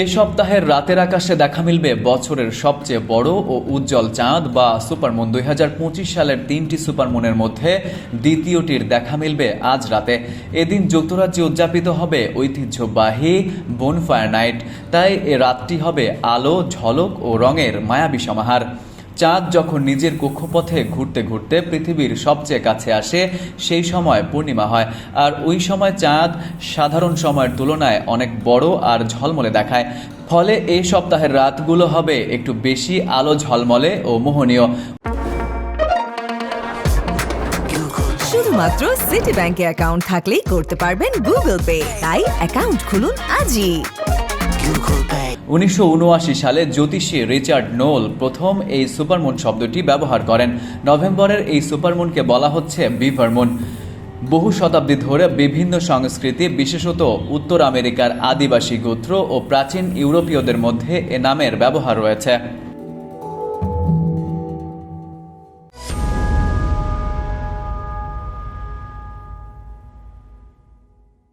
এ সপ্তাহের রাতের আকাশে দেখা মিলবে বছরের সবচেয়ে বড় ও উজ্জ্বল চাঁদ বা সুপারমুন। দুই হাজার পঁচিশ সালের তিনটি সুপারমুনের মধ্যে দ্বিতীয়টির দেখা মিলবে আজ রাতে। এদিন যুক্তরাজ্যে উদযাপিত হবে ঐতিহ্যবাহী বোনফায়ার নাইট। তাই এ রাতটি হবে আলো, ঝলক ও রঙের মায়াবী সমাহার। চাঁদ যখন নিজের কক্ষপথে ঘুরতে ঘুরতে পৃথিবীর সবচেয়ে কাছে আসে, সেই সময় পূর্ণিমা হয়। আর ওই সময় চাঁদ সাধারণ সময়ের তুলনায় অনেক বড় আর ঝলমলে দেখায়। ফলে এই সপ্তাহের রাতগুলো হবে একটু বেশি আলো ঝলমলে ও মোহনীয়। শুধুমাত্র সিটি ব্যাংকে অ্যাকাউন্ট থাকলেই করতে পারবেন গুগল পে তাই অ্যাকাউন্ট খুলুন আজই। উনিশশো উনআশি সালে জ্যোতিষী রিচার্ড নোল প্রথম এই সুপারমুন শব্দটি ব্যবহার করেন। নভেম্বরের এই সুপারমুনকে বলা হচ্ছে বিভারমুন বহু শতাব্দী ধরে বিভিন্ন সংস্কৃতি, বিশেষত উত্তর আমেরিকার আদিবাসী গোত্র ও প্রাচীন ইউরোপীয়দের মধ্যে এ নামের ব্যবহার রয়েছে।